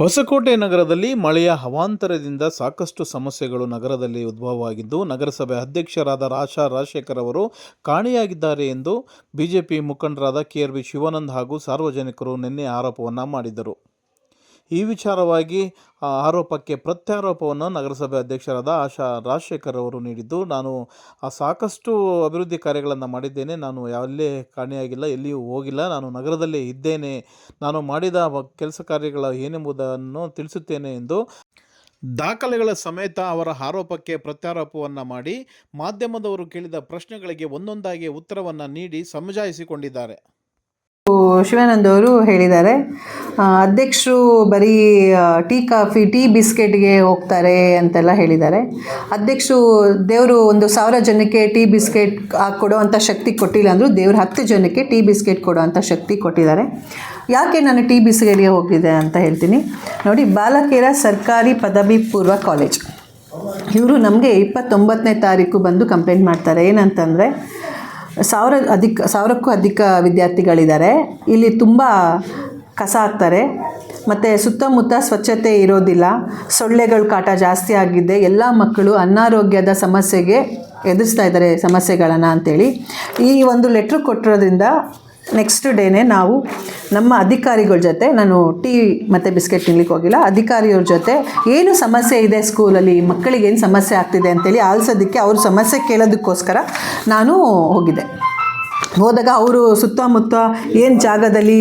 ಹೊಸಕೋಟೆ ನಗರದಲ್ಲಿ ಮಳೆಯ ಹವಾಂತರದಿಂದ ಸಾಕಷ್ಟು ಸಮಸ್ಯೆಗಳು ನಗರದಲ್ಲಿ ಉದ್ಭವವಾಗಿದ್ದು, ನಗರಸಭೆ ಅಧ್ಯಕ್ಷರಾದ ರಾಶಾ ರಾಜಶೇಖರ್ ಅವರು ಕಾಣೆಯಾಗಿದ್ದಾರೆ ಎಂದು ಬಿಜೆಪಿ ಮುಖಂಡರಾದ ಕೆ ಆರ್ ಬಿ ಶಿವಾನಂದ್ ಹಾಗೂ ಸಾರ್ವಜನಿಕರು ನಿನ್ನೆ ಆರೋಪವನ್ನು ಮಾಡಿದರು ಈ ವಿಚಾರವಾಗಿ ಆರೋಪಕ್ಕೆ ಪ್ರತ್ಯಾರೋಪವನ್ನು ನಗರಸಭೆ ಅಧ್ಯಕ್ಷರಾದ ಆಶಾ ರಾಜಶೇಖರ್ ಅವರು ನೀಡಿದ್ದು, ನಾನು ಸಾಕಷ್ಟು ಅಭಿವೃದ್ಧಿ ಕಾರ್ಯಗಳನ್ನು ಮಾಡಿದ್ದೇನೆ. ನಾನು ಎಲ್ಲೇ ಕಾಣೆಯಾಗಿಲ್ಲ, ಎಲ್ಲಿಯೂ ಹೋಗಿಲ್ಲ. ನಾನು ನಗರದಲ್ಲೇ ಇದ್ದೇನೆ. ನಾನು ಮಾಡಿದ ಕೆಲಸ ಕಾರ್ಯಗಳ ಏನೆಂಬುದನ್ನು ತಿಳಿಸುತ್ತೇನೆ ಎಂದು ದಾಖಲೆಗಳ ಸಮೇತ ಅವರ ಆರೋಪಕ್ಕೆ ಪ್ರತ್ಯಾರೋಪವನ್ನು ಮಾಡಿ, ಮಾಧ್ಯಮದವರು ಕೇಳಿದ ಪ್ರಶ್ನೆಗಳಿಗೆ ಒಂದೊಂದಾಗಿ ಉತ್ತರವನ್ನು ನೀಡಿ ಸಮಜಾಯಿಸಿಕೊಂಡಿದ್ದಾರೆ. ಶಿವಾನಂದ್ ಅವರು ಹೇಳಿದ್ದಾರೆ. ಅಧ್ಯಕ್ಷರು ಬರೀ ಟೀ ಕಾಫಿ, ಟೀ ಬಿಸ್ಕೆಟ್ಗೆ ಹೋಗ್ತಾರೆ ಅಂತೆಲ್ಲ ಹೇಳಿದ್ದಾರೆ. ಅಧ್ಯಕ್ಷರು ದೇವರು ಒಂದು ಸಾವಿರ ಜನಕ್ಕೆ ಟೀ ಬಿಸ್ಕೆಟ್ ಕೊಡೋ ಅಂಥ ಶಕ್ತಿ ಕೊಟ್ಟಿಲ್ಲ ಅಂದರೂ ದೇವ್ರು ಹತ್ತು ಜನಕ್ಕೆ ಟೀ ಬಿಸ್ಕೆಟ್ ಕೊಡೋ ಅಂಥ ಶಕ್ತಿ ಕೊಟ್ಟಿದ್ದಾರೆ. ಯಾಕೆ ನಾನು ಟೀ ಬಿಸ್ಕೆಟ್ಗೆ ಹೋಗಿದೆ ಅಂತ ಹೇಳ್ತೀನಿ. ನೋಡಿ, ಬಾಲಕಿಯರ ಸರ್ಕಾರಿ ಪದವಿ ಪೂರ್ವ ಕಾಲೇಜ್. ಇವರು ನಮಗೆ ಇಪ್ಪತ್ತೊಂಬತ್ತನೇ ತಾರೀಕು ಬಂದು ಕಂಪ್ಲೇಂಟ್ ಮಾಡ್ತಾರೆ. ಏನಂತಂದರೆ ಸಾವಿರ ಅಧಿಕ, ಸಾವಿರಕ್ಕೂ ಅಧಿಕ ವಿದ್ಯಾರ್ಥಿಗಳಿದ್ದಾರೆ. ಇಲ್ಲಿ ತುಂಬ ಕಸ ಹಾಕ್ತಾರೆ. ಮತ್ತು ಸುತ್ತಮುತ್ತ ಸ್ವಚ್ಛತೆ ಇರೋದಿಲ್ಲ. ಸೊಳ್ಳೆಗಳ ಕಾಟ ಜಾಸ್ತಿ ಆಗಿದೆ. ಎಲ್ಲ ಮಕ್ಕಳು ಅನಾರೋಗ್ಯದ ಸಮಸ್ಯೆಗೆ ಎದುರಿಸ್ತಾ ಇದ್ದಾರೆ ಸಮಸ್ಯೆಗಳನ್ನು ಅಂತೇಳಿ. ಈ ಒಂದು ಲೆಟ್ರ್ ಕೊಟ್ಟಿರೋದ್ರಿಂದ ನೆಕ್ಸ್ಟ್ ಡೇನೇ ನಾವು ನಮ್ಮ ಅಧಿಕಾರಿಗಳ ಜೊತೆ, ನಾನು ಟೀ ಮತ್ತು ಬಿಸ್ಕೆಟ್ ತಿನ್ಲಿಕ್ಕೆ ಹೋಗಿಲ್ಲ, ಅಧಿಕಾರಿಯವ್ರ ಜೊತೆ ಏನು ಸಮಸ್ಯೆ ಇದೆ ಸ್ಕೂಲಲ್ಲಿ ಮಕ್ಕಳಿಗೆ ಏನು ಸಮಸ್ಯೆ ಆಗ್ತಿದೆ ಅಂತೇಳಿ ಆಲಿಸೋದಕ್ಕೆ ಅವ್ರ ಸಮಸ್ಯೆ ಕೇಳೋದಕ್ಕೋಸ್ಕರ ನಾನು ಹೋಗಿದ್ದೆ. ಹೋದಾಗ ಅವರು ಸುತ್ತಮುತ್ತ ಏನು ಜಾಗದಲ್ಲಿ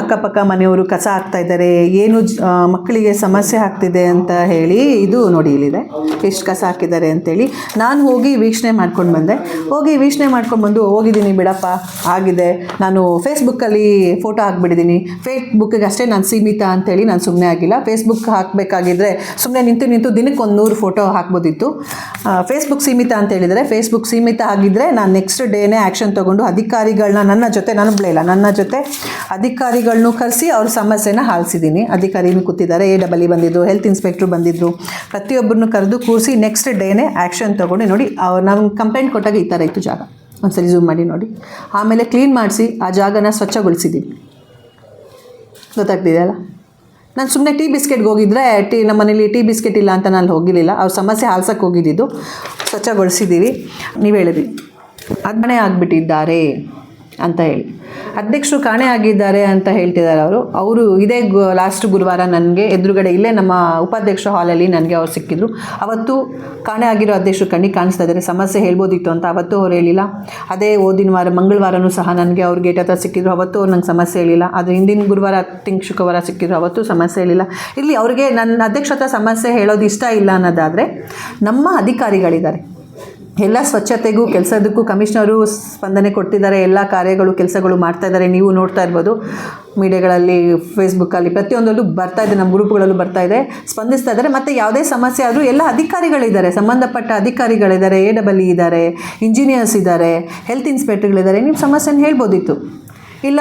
ಅಕ್ಕಪಕ್ಕ ಮನೆಯವರು ಕಸ ಹಾಕ್ತಾ ಇದ್ದಾರೆ, ಏನು ಮಕ್ಕಳಿಗೆ ಸಮಸ್ಯೆ ಆಗ್ತಿದೆ ಅಂತ ಹೇಳಿ ಇದು ನೋಡಿ ಇಲ್ಲಿದೆ. ಎಷ್ಟು ಕಸ ಹಾಕಿದ್ದಾರೆ ಅಂತೇಳಿ. ನಾನು ಹೋಗಿ ವೀಕ್ಷಣೆ ಮಾಡ್ಕೊಂಡು ಬಂದೆ. ಹೋಗಿ ವೀಕ್ಷಣೆ ಮಾಡ್ಕೊಂಡು ಬಂದು ಹೋಗಿದ್ದೀನಿ, ಬಿಡಪ್ಪ, ಆಗಿದೆ. ನಾನು ಫೇಸ್ಬುಕ್ಕಲ್ಲಿ ಫೋಟೋ ಹಾಕ್ಬಿಟ್ಟಿದ್ದೀನಿ. ಫೇಸ್ಬುಕ್ಕಿಗೆ ಅಷ್ಟೇ ನಾನು ಸೀಮಿತ ಅಂತೇಳಿ ನಾನು ಸುಮ್ಮನೆ ಆಗಿಲ್ಲ. ಫೇಸ್ಬುಕ್ ಹಾಕಬೇಕಾಗಿದ್ರೆ ಸುಮ್ಮನೆ ನಿಂತು ನಿಂತು ದಿನಕ್ಕೆ ಒಂದು ನೂರು ಫೋಟೋ ಹಾಕ್ಬೋದಿತ್ತು. ಫೇಸ್ಬುಕ್ ಸೀಮಿತ ಅಂತ ಹೇಳಿದರೆ, ಫೇಸ್ಬುಕ್ ಸೀಮಿತ ಆಗಿದ್ದರೆ ನಾನು ನೆಕ್ಸ್ಟ್ ಡೇನೇ ಆ್ಯಕ್ಷನ್ ತೊಗೊಂಡು ಅಧಿಕಾರಿಗಳನ್ನ ನನ್ನ ಜೊತೆ, ನಾನು ಬಿಡಲಿಲ್ಲ ನನ್ನ ಜೊತೆ ಅಧಿಕಾರಿಗಳನ್ನೂ ಕರೆಸಿ ಅವ್ರ ಸಮಸ್ಯೆನ ಹಾಲಿಸಿದ್ದೀನಿ. ಅಧಿಕಾರಿನೂ ಕೂತಿದ್ದಾರೆ ಎ ಡಬಲ್ ಇ ಬಂದಿದ್ದು ಹೆಲ್ತ್ ಇನ್ಸ್ಪೆಕ್ಟ್ರು ಬಂದಿದ್ದರು ಪ್ರತಿಯೊಬ್ಬರನ್ನು ಕರೆದು ಕೂರಿಸಿ ನೆಕ್ಸ್ಟ್ ಡೇನೇ ಆ್ಯಕ್ಷನ್ ತೊಗೊಂಡು ನೋಡಿ ಅವ್ರು ನಾವು ಕಂಪ್ಲೇಂಟ್ ಕೊಟ್ಟಾಗ ಈ ಥರ ಇತ್ತು ಜಾಗ. ಒಂದ್ಸರಿ ಝೂಮ್ ಮಾಡಿ ನೋಡಿ. ಆಮೇಲೆ ಕ್ಲೀನ್ ಮಾಡಿಸಿ, ಆ ಜಾಗನ ಸ್ವಚ್ಛಗೊಳಿಸಿದ್ದೀವಿ ಗೊತ್ತಾಗ್ತಿದೆಯಲ್ಲ ನಾನು ಸುಮ್ಮನೆ ಟೀ ಬಿಸ್ಕೆಟ್ಗೆ ಹೋಗಿದ್ರೆ ಟೀ ನಮ್ಮ ಮನೇಲಿ ಟೀ ಬಿಸ್ಕೆಟ್ ಇಲ್ಲ ಅಂತ ನಾನು ಹೋಗಿರಲಿಲ್ಲ. ಅವ್ರ ಸಮಸ್ಯೆ ಹಾಲ್ಸಕ್ಕೆ ಹೋಗಿದ್ದಿದ್ದು. ಸ್ವಚ್ಛಗೊಳಿಸಿದ್ದೀವಿ ನೀವು ಹೇಳಿದ್ರಿ ಅದ್ಮಣೆ ಆಗಿಬಿಟ್ಟಿದ್ದಾರೆ ಅಂತ ಹೇಳಿ. ಅಧ್ಯಕ್ಷರು ಕಾಣೆ ಆಗಿದ್ದಾರೆ ಅಂತ ಹೇಳ್ತಿದ್ದಾರೆ ಅವರು. ಅವರು ಇದೇ ಲಾಸ್ಟ್ ಗುರುವಾರ ನನಗೆ ಎದುರುಗಡೆ ಇಲ್ಲೇ ನಮ್ಮ ಉಪಾಧ್ಯಕ್ಷ ಹಾಲಲ್ಲಿ ನನಗೆ ಅವ್ರು ಸಿಕ್ಕಿದ್ರು. ಅವತ್ತು ಕಾಣೆ ಆಗಿರೋ ಅಧ್ಯಕ್ಷರು ಕಣ್ಣಿಗೆ ಕಾಣಿಸ್ತಾ ಇದ್ದಾರೆ. ಸಮಸ್ಯೆ ಹೇಳ್ಬೋದಿತ್ತು ಅಂತ ಅವತ್ತು ಅವ್ರು ಹೇಳಿಲ್ಲ. ಅದೇ ಓದಿನ ವಾರ, ಮಂಗಳವಾರನೂ ಸಹ ನನಗೆ ಅವ್ರು ಗೇಟ್ ಹತ್ರ ಸಿಕ್ಕಿದ್ರು. ಅವತ್ತು ಅವ್ರು ನಂಗೆ ಸಮಸ್ಯೆ ಹೇಳಿಲ್ಲ. ಆದರೆ ಹಿಂದಿನ ಗುರುವಾರ, ತಿಂಗ್ ಶುಕ್ರವಾರ ಸಿಕ್ಕಿದ್ರು. ಅವತ್ತು ಸಮಸ್ಯೆ ಹೇಳಿಲ್ಲ. ಇಲ್ಲಿ ಅವ್ರಿಗೆ ನನ್ನ ಅಧ್ಯಕ್ಷ ಹತ್ರ ಸಮಸ್ಯೆ ಹೇಳೋದು ಇಷ್ಟ ಇಲ್ಲ ಅನ್ನೋದಾದರೆ ನಮ್ಮ ಅಧಿಕಾರಿಗಳಿದ್ದಾರೆ. ಎಲ್ಲ ಸ್ವಚ್ಛತೆಗೂ, ಕೆಲಸದಕ್ಕೂ ಕಮಿಷನರು ಸ್ಪಂದನೆ ಕೊಡ್ತಿದ್ದಾರೆ ಎಲ್ಲ ಕಾರ್ಯಗಳು, ಕೆಲಸಗಳು ಮಾಡ್ತಾ ಇದ್ದಾರೆ. ನೀವು ನೋಡ್ತಾ ಇರ್ಬೋದು ಮೀಡಿಯಾಗಳಲ್ಲಿ ಫೇಸ್ಬುಕ್ಕಲ್ಲಿ ಪ್ರತಿಯೊಂದರಲ್ಲೂ ಬರ್ತಾ ಇದೆ. ನಮ್ಮ ಗ್ರೂಪ್ಗಳಲ್ಲೂ ಬರ್ತಾ ಇದೆ. ಸ್ಪಂದಿಸ್ತಾ ಇದ್ದಾರೆ. ಮತ್ತು ಯಾವುದೇ ಸಮಸ್ಯೆ ಆದರೂ ಎಲ್ಲ ಅಧಿಕಾರಿಗಳಿದ್ದಾರೆ. ಸಂಬಂಧಪಟ್ಟ ಅಧಿಕಾರಿಗಳಿದ್ದಾರೆ. ಎ ಡಬಲ್ ಇ ಇದ್ದಾರೆ ಇಂಜಿನಿಯರ್ಸ್ ಇದ್ದಾರೆ ಹೆಲ್ತ್ ಇನ್ಸ್ಪೆಕ್ಟರ್ಗಳಿದ್ದಾರೆ ನಿಮ್ಮ ಸಮಸ್ಯೆನ ಹೇಳ್ಬೋದಿತ್ತು. ಇಲ್ಲ,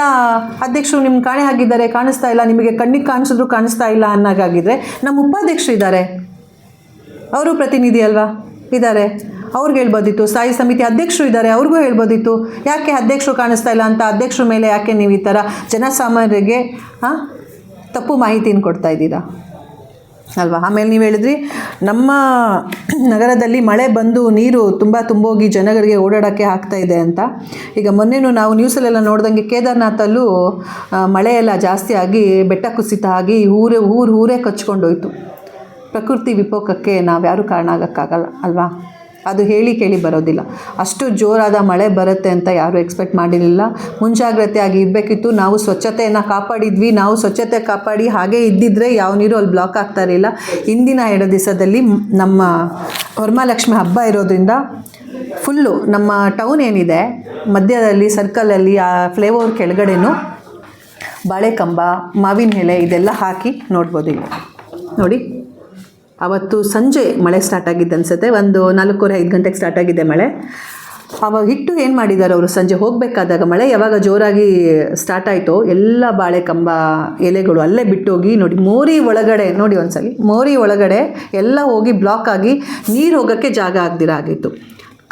ಅಧ್ಯಕ್ಷರು ನಿಮ್ಮ ಕಾಣೆ ಆಗಿದ್ದಾರೆ ಕಾಣಿಸ್ತಾ ಇಲ್ಲ, ನಿಮಗೆ ಕಣ್ಣಿಗೆ ಕಾಣಿಸಿದ್ರು ಕಾಣಿಸ್ತಾ ಇಲ್ಲ ಅನ್ನೋಗಾಗಿದ್ದರೆ ನಮ್ಮ ಉಪಾಧ್ಯಕ್ಷರು ಇದ್ದಾರೆ. ಅವರು ಪ್ರತಿನಿಧಿ ಅಲ್ವಾ? ಇದ್ದಾರೆ. ಅವ್ರಿಗೆ ಹೇಳ್ಬೋದಿತ್ತು. ಸ್ಥಾಯಿ ಸಮಿತಿ ಅಧ್ಯಕ್ಷರು ಇದ್ದಾರೆ, ಅವ್ರಿಗೂ ಹೇಳ್ಬೋದಿತ್ತು. ಯಾಕೆ ಅಧ್ಯಕ್ಷರು ಕಾಣಿಸ್ತಾ ಇಲ್ಲ ಅಂತ ಅಧ್ಯಕ್ಷರ ಮೇಲೆ ಯಾಕೆ ನೀವು ಈ ಥರ ಜನಸಾಮಾನ್ಯರಿಗೆ ತಪ್ಪು ಮಾಹಿತಿನ ಕೊಡ್ತಾ ಇದ್ದೀರಾ? ಅಲ್ವಾ? ಆಮೇಲೆ ನೀವು ಹೇಳಿದ್ರಿ, ನಮ್ಮ ನಗರದಲ್ಲಿ ಮಳೆ ಬಂದು ನೀರು ತುಂಬ ತುಂಬೋಗಿ ಜನಗಳಿಗೆ ಓಡಾಡೋಕ್ಕೆ ಆಗ್ತಾ ಇದೆ ಅಂತ. ಈಗ ಮೊನ್ನೆನೂ ನಾವು ನ್ಯೂಸಲ್ಲೆಲ್ಲ ನೋಡ್ದಂಗೆ ಕೇದಾರ್ನಾಥಲ್ಲೂ ಮಳೆ ಎಲ್ಲ ಜಾಸ್ತಿ ಆಗಿ ಬೆಟ್ಟ ಕುಸಿತ ಆಗಿ ಊರೆ, ಊರು ಊರೇ ಕಚ್ಕೊಂಡೋಯ್ತು. ಪ್ರಕೃತಿ ವಿಪೋಕಕ್ಕೆ ನಾವು ಯಾರೂ ಕಾರಣ ಆಗೋಕ್ಕಾಗಲ್ಲ, ಅಲ್ವಾ? ಅದು ಹೇಳಿ ಕೇಳಿ ಬರೋದಿಲ್ಲ. ಅಷ್ಟು ಜೋರಾದ ಮಳೆ ಬರುತ್ತೆ ಅಂತ ಯಾರೂ ಎಕ್ಸ್ಪೆಕ್ಟ್ ಮಾಡಿರಲಿಲ್ಲ. ಮುಂಜಾಗ್ರತೆಯಾಗಿ ಇರಬೇಕಿತ್ತು. ನಾವು ಸ್ವಚ್ಛತೆಯನ್ನು ಕಾಪಾಡಿದ್ವಿ. ನಾವು ಸ್ವಚ್ಛತೆ ಕಾಪಾಡಿ ಹಾಗೆ ಇದ್ದಿದ್ರೆ ಯಾವ ನೀರು ಅಲ್ಲಿ ಬ್ಲಾಕ್ ಆಗ್ತಾ ಇರಲಿಲ್ಲ. ಇಂದಿನ ಎರಡು ದಿವಸದಲ್ಲಿ ನಮ್ಮ ವರಮಹಾಲಕ್ಷ್ಮಿ ಹಬ್ಬ ಇರೋದ್ರಿಂದ ಫುಲ್ಲು ನಮ್ಮ ಟೌನ್ ಏನಿದೆ, ಮಧ್ಯದಲ್ಲಿ ಸರ್ಕಲಲ್ಲಿ ಆ ಫ್ಲೇವರ್ ಕೆಳಗಡೆನೂ ಬಾಳೆಕಂಬ, ಮಾವಿನ ಎಲೆ ಇದೆಲ್ಲ ಹಾಕಿ ನೋಡ್ಬೋದು ನೋಡಿ. ಅವತ್ತು ಸಂಜೆ ಮಳೆ ಸ್ಟಾರ್ಟ್ ಆಗಿದ್ದು ಅನ್ಸುತ್ತೆ. ಒಂದು ನಾಲ್ಕೂವರೆ, ಐದು ಗಂಟೆಗೆ ಸ್ಟಾರ್ಟ್ ಆಗಿದೆ ಮಳೆ. ಅವಾಗ ಹಿಟ್ಟು ಏನು ಮಾಡಿದ್ದಾರೆ ಅವರು? ಸಂಜೆ ಹೋಗಬೇಕಾದಾಗ ಮಳೆ ಯಾವಾಗ ಜೋರಾಗಿ ಸ್ಟಾರ್ಟ್ ಆಯಿತು, ಎಲ್ಲ ಬಾಳೆಕಂಬ ಎಲೆಗಳು ಅಲ್ಲೇ ಬಿಟ್ಟೋಗಿ ನೋಡಿ, ಮೋರಿ ಒಳಗಡೆ, ನೋಡಿ ಒಂದ್ಸಲಿ, ಮೋರಿ ಒಳಗಡೆ ಎಲ್ಲ ಹೋಗಿ ಬ್ಲಾಕ್ ಆಗಿ ನೀರು ಹೋಗೋಕ್ಕೆ ಜಾಗ ಆಗದಿರ ಆಗಿತ್ತು.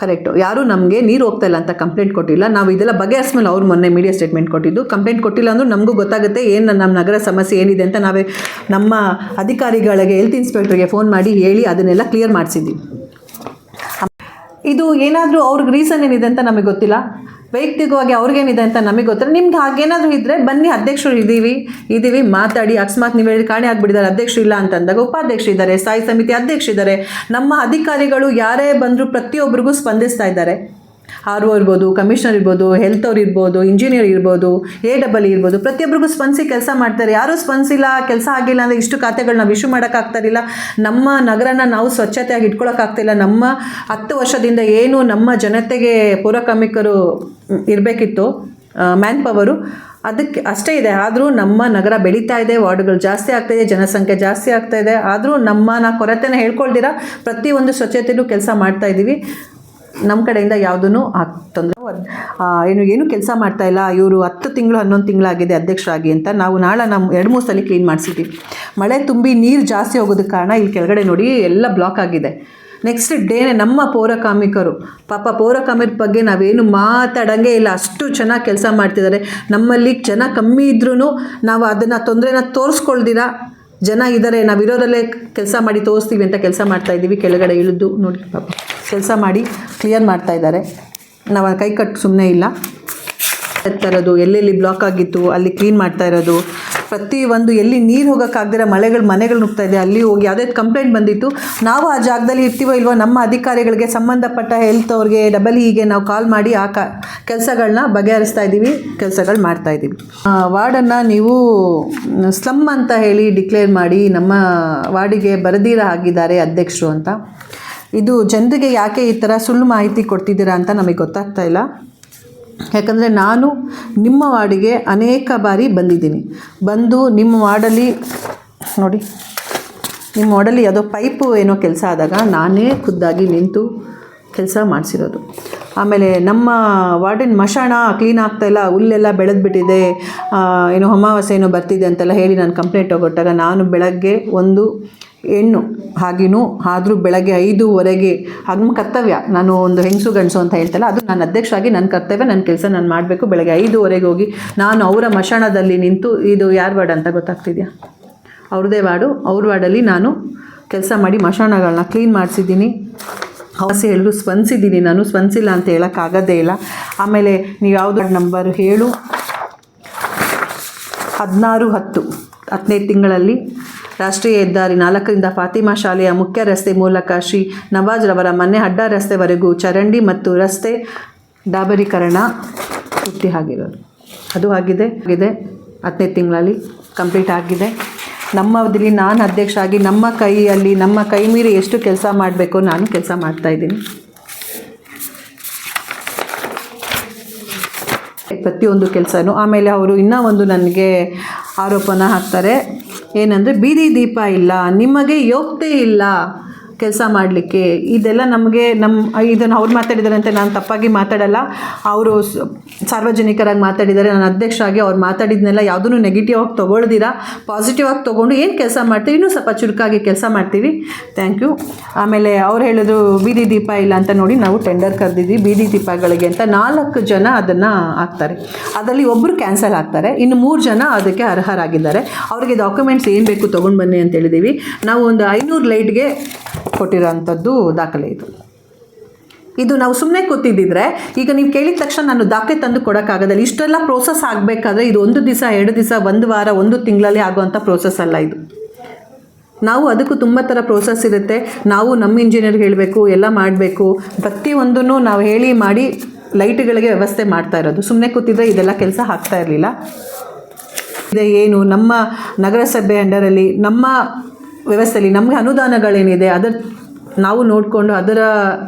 ಕರೆಕ್ಟು ಯಾರೂ ನಮಗೆ ನೀರು ಹೋಗ್ತಾ ಇಲ್ಲ ಅಂತ ಕಂಪ್ಲೇಂಟ್ ಕೊಟ್ಟಿಲ್ಲ. ನಾವು ಇದೆಲ್ಲ ಬಗೆಹರಿಸ್ಮೇಲೆ ಅವ್ರು ಮೊನ್ನೆ ಮೀಡಿಯಾ ಸ್ಟೇಟ್ಮೆಂಟ್ ಕೊಟ್ಟಿದ್ದು. ಕಂಪ್ಲೇಂಟ್ ಕೊಟ್ಟಿಲ್ಲ ಅಂದರೂ ನಮಗೂ ಗೊತ್ತಾಗುತ್ತೆ ಏನು ನಮ್ಮ ನಗರ ಸಮಸ್ಯೆ ಏನಿದೆ ಅಂತ ನಾವೇ ನಮ್ಮ ಅಧಿಕಾರಿಗಳಿಗೆ ಹೆಲ್ತ್ ಇನ್ಸ್ಪೆಕ್ಟ್ರಿಗೆ ಫೋನ್ ಮಾಡಿ ಹೇಳಿ ಅದನ್ನೆಲ್ಲ ಕ್ಲಿಯರ್ ಮಾಡಿಸಿದ್ವಿ. ಇದು ಏನಾದರೂ ಅವ್ರಿಗೆ ರೀಸನ್ ಏನಿದೆ ಅಂತ ನಮಗೆ ಗೊತ್ತಿಲ್ಲ. ವೈಯಕ್ತಿಕವಾಗಿ ಅವ್ರಿಗೇನಿದೆ ಅಂತ ನಮಗೆ ಗೊತ್ತಿಲ್ಲ. ನಿಮ್ಗೆ ಹಾಗೇನಾದರೂ ಇದ್ದರೆ ಬನ್ನಿ, ಅಧ್ಯಕ್ಷರು ಇದ್ದೀವಿ ಇದ್ದೀವಿ ಮಾತಾಡಿ, ಅಕಸ್ಮಾತ್ ನೀವು ಹೇಳಿ ಕಾಣೆ ಆಗಿಬಿಟ್ಟಿದ್ದಾರೆ, ಅಧ್ಯಕ್ಷರು ಇಲ್ಲ ಅಂತಂದಾಗ ಉಪಾಧ್ಯಕ್ಷರು ಇದ್ದಾರೆ, ಸ್ಥಾಯಿ ಸಮಿತಿ ಅಧ್ಯಕ್ಷರು ಇದ್ದಾರೆ. ನಮ್ಮ ಅಧಿಕಾರಿಗಳು ಯಾರೇ ಬಂದರೂ ಪ್ರತಿಯೊಬ್ಬರಿಗೂ ಸ್ಪಂದಿಸ್ತಾ ಇದ್ದಾರೆ. ಆರ್ ಒ ಇರ್ಬೋದು ಕಮಿಷನರ್ ಇರ್ಬೋದು ಹೆಲ್ತ್ ಅವ್ರು ಇರ್ಬೋದು ಇಂಜಿನಿಯರ್ ಇರ್ಬೋದು ಎ ಡಬಲ್ ಇರ್ಬೋದು ಪ್ರತಿಯೊಬ್ಬರಿಗೂ ಸ್ಪಂದಿಸಿ ಕೆಲಸ ಮಾಡ್ತಾರೆ. ಯಾರೂ ಸ್ಪಂದಿಸಿಲ್ಲ, ಕೆಲಸ ಆಗಿಲ್ಲ ಅಂದರೆ ಇಷ್ಟು ಖಾತೆಗಳನ್ನ ನಾವು ಇಶ್ಯೂ ಮಾಡೋಕ್ಕಾಗ್ತಾರಿಲ್ಲ ನಮ್ಮ ನಗರನ ನಾವು ಸ್ವಚ್ಛತೆಯಾಗಿ ಇಟ್ಕೊಳ್ಳೋಕ್ಕಾಗ್ತಿಲ್ಲ ನಮ್ಮ ಹತ್ತು ವರ್ಷದಿಂದ ಏನು ನಮ್ಮ ಜನತೆಗೆ ಪೌರಕಾರ್ಮಿಕರು ಇರಬೇಕಿತ್ತು ಮ್ಯಾನ್ ಪವರು ಅದಕ್ಕೆ ಅಷ್ಟೇ ಇದೆ. ಆದರೂ ನಮ್ಮ ನಗರ ಬೆಳೀತಾ ಇದೆ, ವಾರ್ಡ್ಗಳು ಜಾಸ್ತಿ ಇದೆ, ಜನಸಂಖ್ಯೆ ಜಾಸ್ತಿ ಆಗ್ತಾ ಇದೆ. ಆದರೂ ನಾ ಕೊರತೆನ ಹೇಳ್ಕೊಳ್ದಿರ ಪ್ರತಿಯೊಂದು ಸ್ವಚ್ಛತೆಯೂ ಕೆಲಸ ಮಾಡ್ತಾ ಇದ್ದೀವಿ ನಮ್ಮ ಕಡೆಯಿಂದ ಯಾವುದೂ ತೊಂದರೆ ಏನು ಏನು ಕೆಲಸ ಮಾಡ್ತಾ ಇಲ್ಲ. ಇವರು ಹತ್ತು ತಿಂಗಳು, ಹನ್ನೊಂದು ತಿಂಗಳಾಗಿದೆ ಅಧ್ಯಕ್ಷರಾಗಿ ಅಂತ ನಾವು ನಾಳೆ ನಮ್ಮ ಎರಡು ಮೂರು ಸಲ ಕ್ಲೀನ್ ಮಾಡಿಸಿದ್ವಿ. ಮಳೆ ತುಂಬಿ ನೀರು ಜಾಸ್ತಿ ಹೋಗೋದಕ್ಕೆ ಕಾರಣ ಇಲ್ಲಿ ಕೆಳಗಡೆ ನೋಡಿ ಎಲ್ಲ ಬ್ಲಾಕ್ ಆಗಿದೆ. ನೆಕ್ಸ್ಟ್ ಡೇನೆ ನಮ್ಮ ಪೌರಕಾಮಿಕರು ಪಾಪ ಪೌರಕಾಮಿಕರ ಬಗ್ಗೆ ನಾವೇನು ಮಾತಾಡೋಂಗೆ ಇಲ್ಲ. ಅಷ್ಟು ಚೆನ್ನಾಗಿ ಕೆಲಸ ಮಾಡ್ತಿದ್ದಾರೆ ನಮ್ಮಲ್ಲಿ ಜನ ಕಮ್ಮಿ ಇದ್ರೂ ನಾವು ಅದನ್ನು ತೊಂದರೆನ ತೋರಿಸ್ಕೊಳ್ದಿರ? ಜನ ಇದ್ದಾರೆ, ನಾವು ಇರೋದಲ್ಲೇ ಕೆಲಸ ಮಾಡಿ ತೋರಿಸ್ತೀವಿ ಅಂತ ಕೆಲಸ ಮಾಡ್ತಾ ಇದ್ದೀವಿ. ಕೆಳಗಡೆ ಇಳಿದು ನೋಡಿ ಪಾಪ. ಕೆಲಸ ಮಾಡಿ ಕ್ಲಿಯರ್ ಮಾಡ್ತಾ ಇದ್ದಾರೆ. ನಾವು ಕೈ ಕಟ್ಟು ಸುಮ್ಮನೆ ಇಲ್ಲ. ಎತ್ತಾ ಇರೋದು ಎಲ್ಲೆಲ್ಲಿ ಬ್ಲಾಕ್ ಆಗಿತ್ತು, ಅಲ್ಲಿ ಕ್ಲೀನ್ ಮಾಡ್ತಾ ಇರೋದು. ಪ್ರತಿ ಒಂದು ಎಲ್ಲಿ ನೀರು ಹೋಗೋಕ್ಕಾಗ್ದಿರ ಮಳೆಗಳು ಮನೆಗಳು ನುಗ್ತಾ ಇದೆ, ಅಲ್ಲಿ ಹೋಗಿ ಯಾವುದೇ ಕಂಪ್ಲೇಂಟ್ ಬಂದಿತ್ತು, ನಾವು ಆ ಜಾಗದಲ್ಲಿ ಇರ್ತೀವೋ ಇಲ್ವೋ ನಮ್ಮ ಅಧಿಕಾರಿಗಳಿಗೆ ಸಂಬಂಧಪಟ್ಟ ಹೆಲ್ತ್ ಅವ್ರಿಗೆ ಡಬಲ್ ಇಗೆ ನಾವು ಕಾಲ್ ಮಾಡಿ ಆ ಕ ಕೆಲಸಗಳನ್ನ ಬಗೆಹರಿಸ್ತಾ ಇದ್ದೀವಿ, ಕೆಲಸಗಳು ಮಾಡ್ತಾ ಇದ್ದೀವಿ. ವಾರ್ಡನ್ನು ನೀವು ಸ್ಲಮ್ ಅಂತ ಹೇಳಿ ಡಿಕ್ಲೇರ್ ಮಾಡಿ ನಮ್ಮ ವಾರ್ಡಿಗೆ ಬರದೀರ ಆಗಿದ್ದಾರೆ ಅಧ್ಯಕ್ಷರು ಅಂತ. ಇದು ಜನರಿಗೆ ಯಾಕೆ ಈ ಥರ ಸುಳ್ಳು ಮಾಹಿತಿ ಕೊಡ್ತಿದ್ದೀರಾ ಅಂತ ನಮಗೆ ಗೊತ್ತಾಗ್ತಾ ಇಲ್ಲ. ಯಾಕಂದರೆ ನಾನು ನಿಮ್ಮ ವಾರ್ಡಿಗೆ ಅನೇಕ ಬಾರಿ ಬಂದಿದ್ದೀನಿ. ಬಂದು ನಿಮ್ಮ ವಾರ್ಡಲ್ಲಿ, ನೋಡಿ, ನಿಮ್ಮ ವಾರ್ಡಲ್ಲಿ ಯಾವುದೋ ಪೈಪು ಏನೋ ಕೆಲಸ ಆದಾಗ ನಾನೇ ಖುದ್ದಾಗಿ ನಿಂತು ಕೆಲಸ ಮಾಡಿಸಿರೋದು. ಆಮೇಲೆ ನಮ್ಮ ವಾರ್ಡಿನ ಮಶಾಣ ಕ್ಲೀನ್ ಆಗ್ತಾಯಿಲ್ಲ ಹುಲ್ಲೆಲ್ಲ ಬೆಳೆದ್ಬಿಟ್ಟಿದೆ ಏನೋ ಅಮಾವಾಸ್ಯ ಏನೋ ಬರ್ತಿದೆ ಅಂತೆಲ್ಲ ಹೇಳಿ ನಾನು ಕಂಪ್ಲೇಂಟ್ ಹೋಗೊಟ್ಟಾಗ ನಾನು ಬೆಳಗ್ಗೆ ಒಂದು ಹೆಣ್ಣು ಹಾಗೇನು ಆದರೂ ಬೆಳಗ್ಗೆ ಐದೂವರೆಗೆ ಅದು ನಮ್ಮ ಕರ್ತವ್ಯ. ನಾನು ಒಂದು ಹೆಂಗಸು, ಗಂಡಸು ಅಂತ ಹೇಳ್ತಲ್ಲ, ಅದು ನನ್ನ ಅಧ್ಯಕ್ಷರಾಗಿ ನನ್ನ ಕರ್ತವ್ಯ, ನನ್ನ ಕೆಲಸ ನಾನು ಮಾಡಬೇಕು. ಬೆಳಗ್ಗೆ ಐದೂವರೆಗೆ ಹೋಗಿ ನಾನು ಅವರ ಮಶಾಣದಲ್ಲಿ ನಿಂತು, ಇದು ಯಾರು ವಾರ್ಡ್ ಅಂತ ಗೊತ್ತಾಗ್ತಿದೆಯಾ? ಅವ್ರದ್ದೇ ವಾರ್ಡು. ಅವ್ರ ವಾರ್ಡಲ್ಲಿ ನಾನು ಕೆಲಸ ಮಾಡಿ ಮಶಾಣಗಳನ್ನ ಕ್ಲೀನ್ ಮಾಡಿಸಿದ್ದೀನಿ. ಹಾಸಿ ಎಲ್ಲರೂ ಸ್ಪಂದಿಸಿದ್ದೀನಿ ನಾನು. ಸ್ಪಂದಿಸಿಲ್ಲ ಅಂತ ಹೇಳೋಕ್ಕಾಗೋದೇ ಇಲ್ಲ. ಆಮೇಲೆ ನೀವು ಯಾವುದು ನಂಬರ್ ಹೇಳು ಹದಿನಾರು ಹತ್ತು ಹತ್ತನೇ ತಿಂಗಳಲ್ಲಿ ರಾಷ್ಟ್ರೀಯ ಹೆದ್ದಾರಿ ನಾಲ್ಕರಿಂದ ಫಾತಿಮಾ ಶಾಲೆಯ ಮುಖ್ಯ ರಸ್ತೆ ಮೂಲಕ ಶ್ರೀ ನವಾಜ್ ರವರ ಮನೆ ಅಡ್ಡ ರಸ್ತೆವರೆಗೂ ಚರಂಡಿ ಮತ್ತು ರಸ್ತೆ ಡಾಬರೀಕರಣ ಹುಟ್ಟಿ ಆಗಿರೋದು ಅದು ಆಗಿದೆ ಆಗಿದೆ. ಹತ್ತನೇ ತಿಂಗಳಲ್ಲಿ ಕಂಪ್ಲೀಟ್ ಆಗಿದೆ. ನಮ್ಮದಲ್ಲಿ ನಾನು ಅಧ್ಯಕ್ಷ ಆಗಿ ನಮ್ಮ ಕೈಯಲ್ಲಿ, ನಮ್ಮ ಕೈ ಮೀರಿ ಎಷ್ಟು ಕೆಲಸ ಮಾಡಬೇಕು ನಾನು ಕೆಲಸ ಮಾಡ್ತಾಯಿದ್ದೀನಿ ಪ್ರತಿಯೊಂದು ಕೆಲಸನೂ. ಆಮೇಲೆ ಅವರು ಇನ್ನೂ ಒಂದು ನನಗೆ ಆರೋಪನ ಹಾಕ್ತಾರೆ. ಏನಂದರೆ, ಬೀದಿ ದೀಪ ಇಲ್ಲ, ನಿಮಗೆ ಯೋಗ್ಯತೆ ಇಲ್ಲ ಕೆಲಸ ಮಾಡಲಿಕ್ಕೆ, ಇದೆಲ್ಲ ನಮಗೆ ನಮ್ಮ ಇದನ್ನು ಅವ್ರು ಮಾತಾಡಿದಾರಂತೆ, ನಾನು ತಪ್ಪಾಗಿ ಮಾತಾಡಲ್ಲ. ಅವರು ಸಾರ್ವಜನಿಕರಾಗಿ ಮಾತಾಡಿದ್ದಾರೆ ನಾನು ಅಧ್ಯಕ್ಷರಾಗಿ ಅವ್ರು ಮಾತಾಡಿದ್ನೆಲ್ಲ ಯಾವುದೂ ನೆಗೆಟಿವ್ ಆಗಿ ತೊಗೊಳ್ದಿರ. ಪಾಸಿಟಿವ್ ಆಗಿ ತೊಗೊಂಡು ಏನು ಕೆಲಸ ಮಾಡ್ತೀವಿ ಇನ್ನೂ ಸ್ವಲ್ಪ ಚುರುಕಾಗಿ ಕೆಲಸ ಮಾಡ್ತೀವಿ ಥ್ಯಾಂಕ್ ಯು ಆಮೇಲೆ ಅವ್ರು ಹೇಳಿದ್ರು, ಬೀದಿ ದೀಪ ಇಲ್ಲ ಅಂತ ನೋಡಿ ನಾವು ಟೆಂಡರ್ ಕರೆದಿದ್ವಿ, ಬೀದಿ ದೀಪಗಳಿಗೆ ಅಂತ. ನಾಲ್ಕು ಜನ ಅದನ್ನು ಹಾಕ್ತಾರೆ. ಅದರಲ್ಲಿ ಒಬ್ಬರು ಕ್ಯಾನ್ಸಲ್ ಆಗ್ತಾರೆ, ಇನ್ನು ಮೂರು ಜನ ಅದಕ್ಕೆ ಅರ್ಹರಾಗಿದ್ದಾರೆ. ಅವರಿಗೆ ಡಾಕ್ಯುಮೆಂಟ್ಸ್ ಏನು ಬೇಕು ತೊಗೊಂಡು ಬನ್ನಿ ಅಂತ ಹೇಳಿದ್ದೀವಿ ನಾವು ಒಂದು ಐನೂರು ಲೈಟ್ಗೆ ಕೊಟ್ಟಿರೋಂಥದ್ದು ದಾಖಲೆ ಇದು. ಇದು ನಾವು ಸುಮ್ಮನೆ ಕೂತಿದ್ದಿದ್ರೆ, ಈಗ ನೀವು ಕೇಳಿದ ತಕ್ಷಣ ನಾನು ದಾಖಲೆ ತಂದು ಕೊಡೋಕ್ಕಾಗೋದಿಲ್ಲ. ಇಷ್ಟೆಲ್ಲ ಪ್ರೋಸೆಸ್ ಆಗಬೇಕಾದ್ರೆ ಇದು ಒಂದು ದಿವಸ, ಎರಡು ದಿವಸ, ಒಂದು ವಾರ, ಒಂದು ತಿಂಗಳಲ್ಲಿ ಆಗುವಂಥ ಪ್ರೋಸೆಸ್ ಅಲ್ಲ ಇದು. ನಾವು ಅದಕ್ಕೂ ತುಂಬ ಥರ ಪ್ರೋಸೆಸ್ ಇರುತ್ತೆ. ನಾವು ನಮ್ಮ ಇಂಜಿನಿಯರ್ ಹೇಳಬೇಕು, ಎಲ್ಲ ಮಾಡಬೇಕು. ಪ್ರತಿಯೊಂದನ್ನು ನಾವು ಹೇಳಿ ಮಾಡಿ ಲೈಟ್ಗಳಿಗೆ ವ್ಯವಸ್ಥೆ ಮಾಡ್ತಾ ಇರೋದು. ಸುಮ್ಮನೆ ಕೂತಿದ್ರೆ ಇದೆಲ್ಲ ಕೆಲಸ ಆಗ್ತಾ ಇರಲಿಲ್ಲ. ಇದೆ ಏನು ನಮ್ಮ ನಗರಸಭೆ ಅಂಡರಲ್ಲಿ ನಮ್ಮ ವ್ಯವಸ್ಥೆಯಲ್ಲಿ ನಮಗೆ ಅನುದಾನಗಳೇನಿದೆ, ಅದರ ನಾವು ನೋಡಿಕೊಂಡು ಅದರ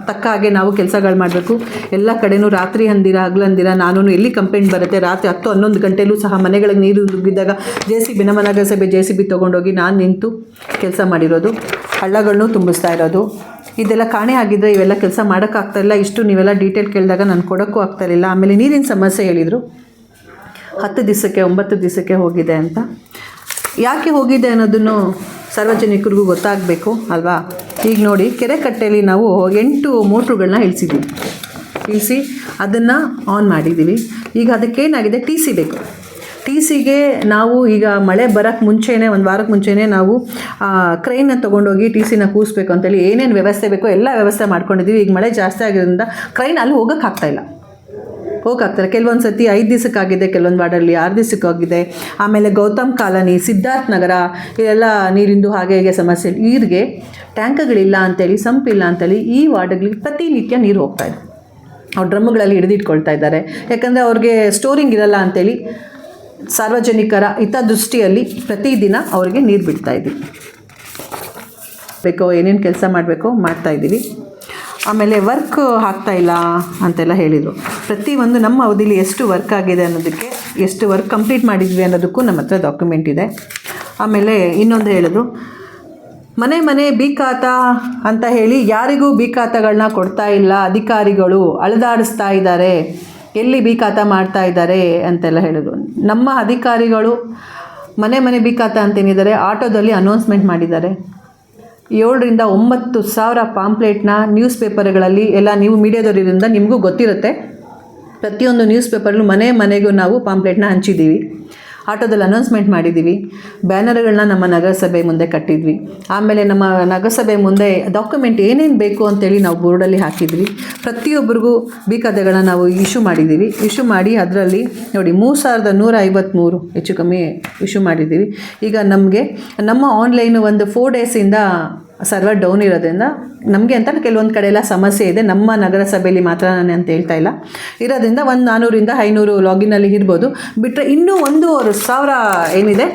ತಕ್ಕ ಹಾಗೆ ನಾವು ಕೆಲಸಗಳು ಮಾಡಬೇಕು. ಎಲ್ಲ ಕಡೆಯೂ ರಾತ್ರಿ ಅಂದಿರ ಹಗಲಂದಿರ ನಾನು ಎಲ್ಲಿ ಕಂಪ್ಲೇಂಟ್ ಬರುತ್ತೆ? ರಾತ್ರಿ ಹತ್ತು ಹನ್ನೊಂದು ಗಂಟೆಲೂ ಸಹ ಮನೆಗಳಿಗೆ ನೀರು ನುಗ್ಗಿದಾಗ ಜೆ ಸಿ ಬಿ, ನಮ್ಮ ನಗರಸಭೆ ಜೆ ಸಿ ಬಿ ತೊಗೊಂಡೋಗಿ ನಾನು ನಿಂತು ಕೆಲಸ ಮಾಡಿರೋದು. ಹಳ್ಳಗಳನ್ನೂ ತುಂಬಿಸ್ತಾ ಇರೋದು. ಇದೆಲ್ಲ ಕಾಣೆ ಆಗಿದ್ದರೆ ಇವೆಲ್ಲ ಕೆಲಸ ಮಾಡೋಕ್ಕಾಗ್ತಾಯಿಲ್ಲ ಇಷ್ಟು ನೀವೆಲ್ಲ ಡೀಟೇಲ್ ಕೇಳಿದಾಗ ನಾನು ಕೊಡೋಕ್ಕೂ ಆಗ್ತಾಯಿರಲಿಲ್ಲ ಆಮೇಲೆ ನೀರಿನ ಸಮಸ್ಯೆ ಹೇಳಿದರು. ಹತ್ತು ದಿವಸಕ್ಕೆ, ಒಂಬತ್ತು ದಿವಸಕ್ಕೆ ಹೋಗಿದೆ ಅಂತ. ಯಾಕೆ ಹೋಗಿದೆ ಅನ್ನೋದನ್ನು ಸಾರ್ವಜನಿಕರಿಗೂ ಗೊತ್ತಾಗಬೇಕು, ಅಲ್ವಾ? ಈಗ ನೋಡಿ, ಕೆರೆ ಕಟ್ಟೆಯಲ್ಲಿ ನಾವು ಎಂಟು ಮೋಟ್ರುಗಳನ್ನ ಇಳಿಸಿದ್ದೀವಿ ಇಳಿಸಿ ಅದನ್ನು ಆನ್ ಮಾಡಿದ್ದೀವಿ ಈಗ ಅದಕ್ಕೇನಾಗಿದೆ? ಟಿ ಸಿ ಬೇಕು. ಟಿ ಸಿಗೆ ನಾವು ಈಗ ಮಳೆ ಬರೋಕ್ಕೆ ಮುಂಚೆನೇ, ಒಂದು ವಾರಕ್ಕೆ ಮುಂಚೆನೇ ನಾವು ಕ್ರೈನ್ನ ತೊಗೊಂಡೋಗಿ ಟಿ ಸಿನ ಕೂರಿಸ್ಬೇಕು ಅಂತೇಳಿ ಏನೇನು ವ್ಯವಸ್ಥೆ ಬೇಕೋ ಎಲ್ಲ ವ್ಯವಸ್ಥೆ ಮಾಡ್ಕೊಂಡಿದ್ದೀವಿ ಈಗ ಮಳೆ ಜಾಸ್ತಿ ಆಗಿರೋದ್ರಿಂದ ಕ್ರೈನ್ ಅಲ್ಲಿ ಹೋಗೋಕ್ಕೆ ಹೋಗಾಗ್ತಾರೆ. ಕೆಲವೊಂದು ಸತಿ ಐದು ದಿವಸಕ್ಕಾಗಿದೆ, ಕೆಲವೊಂದು ವಾರ್ಡಲ್ಲಿ ಆರು ದಿವಸಕ್ಕಾಗಿದೆ. ಆಮೇಲೆ ಗೌತಮ್ ಕಾಲನಿ, ಸಿದ್ಧಾರ್ಥ ನಗರ ಇದೆಲ್ಲ ನೀರಿಂದು ಹಾಗೆ ಹೀಗೆ ಸಮಸ್ಯೆ ನೀರಿಗೆ ಟ್ಯಾಂಕ್ಗಳಿಲ್ಲ ಅಂತೇಳಿ ಸಂಪಿಲ್ಲ ಅಂತೇಳಿ ಈ ವಾರ್ಡ್ಗಳಿಗೆ ಪ್ರತಿನಿತ್ಯ ನೀರು ಹೋಗ್ತಾ ಇದೆ. ಅವ್ರು ಡ್ರಮ್ಗಳಲ್ಲಿ ಹಿಡಿದಿಟ್ಕೊಳ್ತಾ ಇದ್ದಾರೆ. ಯಾಕಂದರೆ ಅವ್ರಿಗೆ ಸ್ಟೋರಿಂಗ್ ಇರಲ್ಲ ಅಂತೇಳಿ ಸಾರ್ವಜನಿಕರ ಹಿತದೃಷ್ಟಿಯಲ್ಲಿ ಪ್ರತಿದಿನ ಅವ್ರಿಗೆ ನೀರು ಬಿಡ್ತಾ ಇದ್ದೀವಿ ಬೇಕೋ ಏನೇನು ಕೆಲಸ ಮಾಡಬೇಕೋ ಮಾಡ್ತಾ ಇದ್ದೀವಿ. ಆಮೇಲೆ ವರ್ಕ್ ಆಗ್ತಾ ಇಲ್ಲ ಅಂತೆಲ್ಲ ಹೇಳಿದರು. ಪ್ರತಿಯೊಂದು ನಮ್ಮ ಅವಧಿಲಿ ಎಷ್ಟು ವರ್ಕ್ ಆಗಿದೆ ಅನ್ನೋದಕ್ಕೆ ಎಷ್ಟು ವರ್ಕ್ ಕಂಪ್ಲೀಟ್ ಮಾಡಿದ್ವಿ ಅನ್ನೋದಕ್ಕೂ ನಮ್ಮ ಹತ್ರ ಡಾಕ್ಯುಮೆಂಟ್ ಇದೆ. ಆಮೇಲೆ ಇನ್ನೊಂದು ಹೇಳಿದ್ರು, ಮನೆ ಮನೆ ಬೀಕಾತ ಅಂತ ಹೇಳಿ ಯಾರಿಗೂ ಬೀಕಾತಗಳನ್ನ ಕೊಡ್ತಾ ಇಲ್ಲ, ಅಧಿಕಾರಿಗಳು ಅಳದಾಡಿಸ್ತಾ ಇದ್ದಾರೆ, ಎಲ್ಲಿ ಬೀಕಾತ ಮಾಡ್ತಾ ಇದ್ದಾರೆ ಅಂತೆಲ್ಲ ಹೇಳಿದ್ರು. ನಮ್ಮ ಅಧಿಕಾರಿಗಳು ಮನೆ ಮನೆ ಬೀಕಾತ ಅಂತೇನಿದ್ದಾರೆ ಆಟೋದಲ್ಲಿ ಅನೌನ್ಸ್ಮೆಂಟ್ ಮಾಡಿದ್ದಾರೆ. ಏಳರಿಂದ ಒಂಬತ್ತು ಸಾವಿರ ಪಾಂಪ್ಲೇಟ್ನ ನ್ಯೂಸ್ ಪೇಪರ್ಗಳಲ್ಲಿ ಎಲ್ಲ ನೀವು ಮೀಡಿಯಾದವರಿಂದ ನಿಮಗೂ ಗೊತ್ತಿರುತ್ತೆ. ಪ್ರತಿಯೊಂದು ನ್ಯೂಸ್ ಪೇಪರ್ಲು ಮನೆ ಮನೆಗೂ ನಾವು ಪಾಂಪ್ಲೆಟ್ನ ಹಂಚಿದ್ದೀವಿ. ಆಟೋದಲ್ಲಿ ಅನೌನ್ಸ್ಮೆಂಟ್ ಮಾಡಿದ್ದೀವಿ ಬ್ಯಾನರ್ಗಳನ್ನ ನಮ್ಮ ನಗರಸಭೆ ಮುಂದೆ ಕಟ್ಟಿದ್ವಿ. ಆಮೇಲೆ ನಮ್ಮ ನಗರಸಭೆ ಮುಂದೆ ಡಾಕ್ಯುಮೆಂಟ್ ಏನೇನು ಬೇಕು ಅಂತೇಳಿ ನಾವು ಬೋರ್ಡಲ್ಲಿ ಹಾಕಿದ್ವಿ. ಪ್ರತಿಯೊಬ್ಬರಿಗೂ ಬೇಕಾದಗಳನ್ನ ನಾವು ಇಶ್ಯೂ ಮಾಡಿದ್ದೀವಿ ಇಶ್ಯೂ ಮಾಡಿ ಅದರಲ್ಲಿ ನೋಡಿ ಮೂರು ಸಾವಿರದ ನೂರ ಐವತ್ತ್ಮೂರು ಹೆಚ್ಚು ಕಮ್ಮಿ ಇಶ್ಯೂ ಮಾಡಿದ್ದೀವಿ ಈಗ ನಮಗೆ ನಮ್ಮ ಆನ್ಲೈನು ಒಂದು ಫೋರ್ ಡೇಸಿಂದ ಸರ್ವರ್ ಡೌನ್ ಇರೋದ್ರಿಂದ ನಮಗೆ ಅಂತ ಕೆಲವೊಂದು ಕಡೆ ಎಲ್ಲ ಸಮಸ್ಯೆ ಇದೆ. ನಮ್ಮ ನಗರಸಭೆಯಲ್ಲಿ ಮಾತ್ರ ನಾನು ಅಂತ ಹೇಳ್ತಾ ಇಲ್ಲ. ಇರೋದ್ರಿಂದ ಒಂದು ನಾನ್ನೂರಿಂದ ಐನೂರು ಲಾಗಿನಲ್ಲಿ ಇರ್ಬೋದು. ಬಿಟ್ಟರೆ ಇನ್ನೂ ಒಂದೂವರೆ ಸಾವಿರ ಏನಿದೆ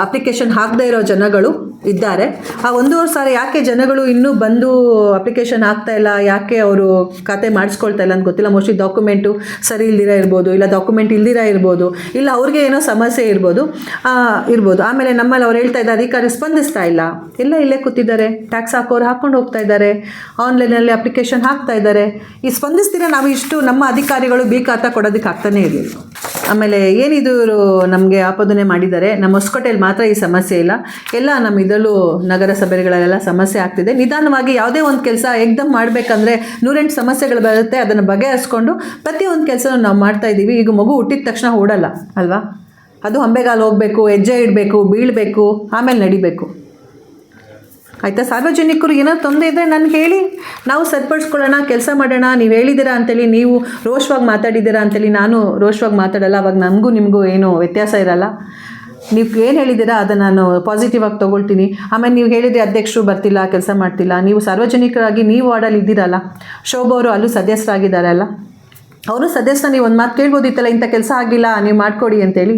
ಅಪ್ಲಿಕೇಶನ್ ಹಾಕದೇ ಇರೋ ಜನಗಳು ಇದ್ದಾರೆ. ಆ ಒಂದೂವರೆ ಸಾವಿರ ಯಾಕೆ ಜನಗಳು ಇನ್ನೂ ಬಂದು ಅಪ್ಲಿಕೇಶನ್ ಆಗ್ತಾ ಇಲ್ಲ? ಯಾಕೆ ಅವರು ಖಾತೆ ಮಾಡಿಸ್ಕೊಳ್ತಾ ಇಲ್ಲ ಅಂತ ಗೊತ್ತಿಲ್ಲ. ಮೋಸ್ಟ್ಲಿ ಡಾಕ್ಯುಮೆಂಟು ಸರಿ ಇಲ್ದಿರ ಇರ್ಬೋದು, ಇಲ್ಲ ಡಾಕ್ಯುಮೆಂಟ್ ಇಲ್ದಿರ ಇರ್ಬೋದು, ಇಲ್ಲ ಅವ್ರಿಗೆ ಏನೋ ಸಮಸ್ಯೆ ಇರ್ಬೋದು ಇರ್ಬೋದು. ಆಮೇಲೆ ನಮ್ಮಲ್ಲಿ ಅವ್ರು ಹೇಳ್ತಾ ಇದ್ದಾರೆ, ಅಧಿಕಾರಿ ಸ್ಪಂದಿಸ್ತಾ ಇಲ್ಲ. ಎಲ್ಲ ಇಲ್ಲೇ ಕೂತಿದ್ದಾರೆ. ಟ್ಯಾಕ್ಸ್ ಹಾಕೋರು ಹಾಕ್ಕೊಂಡು ಹೋಗ್ತಾ ಇದ್ದಾರೆ. ಆನ್ಲೈನಲ್ಲಿ ಅಪ್ಲಿಕೇಶನ್ ಹಾಕ್ತಾ ಇದ್ದಾರೆ. ಈ ಸ್ಪಂದಿಸ್ತೀರ ನಾವು ಇಷ್ಟು ನಮ್ಮ ಅಧಿಕಾರಿಗಳು ಬಿ ಖಾತಾ ಕೊಡೋದಕ್ಕೆ ಆಗ್ತಾನೇ ಇರಲಿಲ್ಲ ಆಮೇಲೆ ಏನಿದು ನಮಗೆ ಆಪದನೆ ಮಾಡಿದ್ದಾರೆ, ನಮ್ಮ ಹೊಸಕೋಟೆಯಲ್ಲಿ ಮಾತ್ರ ಈ ಸಮಸ್ಯೆ ಇಲ್ಲ. ಎಲ್ಲ ನಮ್ಮ ಇದರಲ್ಲೂ ನಗರಸಭೆಗಳಲ್ಲೆಲ್ಲ ಸಮಸ್ಯೆ ಆಗ್ತಿದೆ. ನಿಧಾನವಾಗಿ ಯಾವುದೇ ಒಂದು ಕೆಲಸ ಏಕ್ದಮ್ ಮಾಡಬೇಕಂದ್ರೆ ನೂರೆಂಟು ಸಮಸ್ಯೆಗಳು ಬರುತ್ತೆ, ಅದನ್ನು ಬಗೆಹರಿಸ್ಕೊಂಡು ಪ್ರತಿಯೊಂದು ಕೆಲಸ ನಾವು ಮಾಡ್ತಾ ಇದ್ದೀವಿ. ಈಗ ಮಗು ಹುಟ್ಟಿದ ತಕ್ಷಣ ಓಡಲ್ಲ, ಅಲ್ವಾ? ಅದು ಹಂಬೆಗಾಲು ಹೋಗಬೇಕು, ಹೆಜ್ಜೆ ಇಡಬೇಕು, ಬೀಳಬೇಕು, ಆಮೇಲೆ ನಡಿಬೇಕು. ಆಯಿತಾ? ಸಾರ್ವಜನಿಕರು ಏನೋ ತೊಂದರೆ ಇದ್ದರೆ ನಾನು ಹೇಳಿ. ನಾವು ಸರಿಪಡಿಸ್ಕೊಳ್ಳೋಣ ಕೆಲಸ ಮಾಡೋಣ, ನೀವು ಹೇಳಿದ್ದೀರಾ ಅಂತೇಳಿ ನೀವು ರೋಷವಾಗಿ ಮಾತಾಡಿದ್ದೀರಾ ಅಂತೇಳಿ ನಾನು ರೋಷವಾಗಿ ಮಾತಾಡಲ್ಲ, ಅವಾಗ ನಮಗೂ ನಿಮಗೂ ಏನು ವ್ಯತ್ಯಾಸ ಇರಲ್ಲ. ನೀವು ಏನು ಹೇಳಿದ್ದೀರಾ ಅದನ್ನು ನಾನು ಪಾಸಿಟಿವ್ ಆಗಿ ತೊಗೊಳ್ತೀನಿ. ಆಮೇಲೆ ನೀವು ಹೇಳಿದರೆ ಅಧ್ಯಕ್ಷರು ಬರ್ತಿಲ್ಲ, ಕೆಲಸ ಮಾಡ್ತಿಲ್ಲ, ನೀವು ಸಾರ್ವಜನಿಕರಾಗಿ ನೀವು ವಾರ್ಡಲ್ಲಿ ಇದ್ದೀರಲ್ಲ. ಶೋಭವರು ಅಲ್ಲೂ ಸದಸ್ಯರಾಗಿದ್ದಾರಲ್ಲ ಅವರು ಸದಸ್ಯನ ನೀವು ಒಂದು ಮಾತು ಕೇಳ್ಬೋದಿತ್ತಲ್ಲ, ಇಂಥ ಕೆಲಸ ಆಗಿಲ್ಲ, ನೀವು ಮಾಡಿಕೊಡಿ ಅಂತೇಳಿ.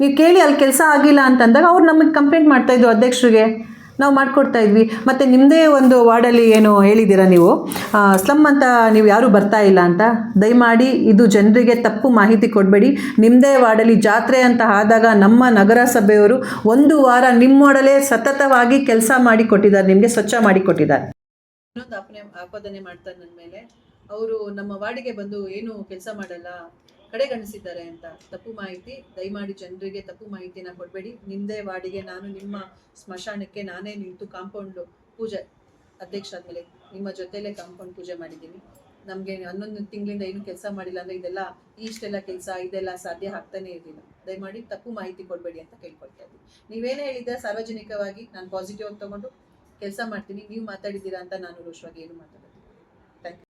ನೀವು ಕೇಳಿ ಅಲ್ಲಿ ಕೆಲಸ ಆಗಿಲ್ಲ ಅಂತಂದಾಗ ಅವ್ರು ನಮಗೆ ಕಂಪ್ಲೇಂಟ್ ಮಾಡ್ತಾಯಿದ್ರು ಅಧ್ಯಕ್ಷರಿಗೆ. ನಾವು ಮಾಡಿಕೊಡ್ತಾ ಇದ್ವಿ. ಮತ್ತು ನಿಮ್ಮದೇ ಒಂದು ವಾರ್ಡಲ್ಲಿ ಏನು ಹೇಳಿದ್ದೀರಾ ನೀವು? ಸ್ಲಮ್ ಅಂತ ನೀವು ಯಾರೂ ಬರ್ತಾ ಇಲ್ಲ ಅಂತ. ದಯಮಾಡಿ ಇದು ಜನರಿಗೆ ತಪ್ಪು ಮಾಹಿತಿ ಕೊಡಬೇಡಿ. ನಿಮ್ಮದೇ ವಾರ್ಡಲ್ಲಿ ಜಾತ್ರೆ ಅಂತ ಆದಾಗ ನಮ್ಮ ನಗರಸಭೆಯವರು ಒಂದು ವಾರ ನಿಮ್ಮ ವಾರ್ಡಲ್ಲೇ ಸತತವಾಗಿ ಕೆಲಸ ಮಾಡಿ ಕೊಟ್ಟಿದ್ದಾರೆ. ನಿಮಗೆ ಸ್ವಚ್ಛ ಮಾಡಿ ಕೊಟ್ಟಿದ್ದಾರೆ. ಇನ್ನೊಂದು ಆಪಾದನೆ ಮಾಡ್ತಾರೆ ನನ್ನ ಮೇಲೆ, ಅವರು ನಮ್ಮ ವಾರ್ಡಿಗೆ ಬಂದು ಏನು ಕೆಲಸ ಮಾಡಲ್ಲ? ಕಡೆಗಣಿಸಿದ್ದಾರೆ ಅಂತ. ತಪ್ಪು ಮಾಹಿತಿ, ದಯಮಾಡಿ ಜನರಿಗೆ ತಪ್ಪು ಮಾಹಿತಿನ ಕೊಡಬೇಡಿ. ನಿಮ್ಮದೇ ವಾಡಿಗೆ, ನಾನು ನಿಮ್ಮ ಸ್ಮಶಾನಕ್ಕೆ ನಾನೇ ನಿಂತು ಕಾಂಪೌಂಡ್ ಪೂಜೆ ಅಧ್ಯಕ್ಷ ಆದಮೇಲೆ ನಿಮ್ಮ ಜೊತೆಲೇ ಕಾಂಪೌಂಡ್ ಪೂಜೆ ಮಾಡಿದ್ದೀನಿ. ನಮಗೆ ಹನ್ನೊಂದು ತಿಂಗಳಿಂದ ಏನು ಕೆಲಸ ಮಾಡಿಲ್ಲ ಅಂದರೆ ಇದೆಲ್ಲ ಇಷ್ಟೆಲ್ಲ ಕೆಲಸ, ಇದೆಲ್ಲ ಸಾಧ್ಯ ಆಗ್ತಾನೆ ಇರಲಿಲ್ಲ. ದಯಮಾಡಿ ತಪ್ಪು ಮಾಹಿತಿ ಕೊಡಬೇಡಿ ಅಂತ ಕೇಳ್ಕೊಳ್ತಾ ಇದ್ದೀನಿ. ನೀವೇನೇ ಹೇಳಿದ್ರೆ ಸಾರ್ವಜನಿಕವಾಗಿ ನಾನು ಪಾಸಿಟಿವ್ ಆಗಿ ತಗೊಂಡು ಕೆಲಸ ಮಾಡ್ತೀನಿ. ನೀವು ಮಾತಾಡಿದ್ದೀರಾ ಅಂತ ನಾನು ರೋಷವಾಗಿ ಏನು ಮಾತಾಡೋದು ಥ್ಯಾಂಕ್ ಯು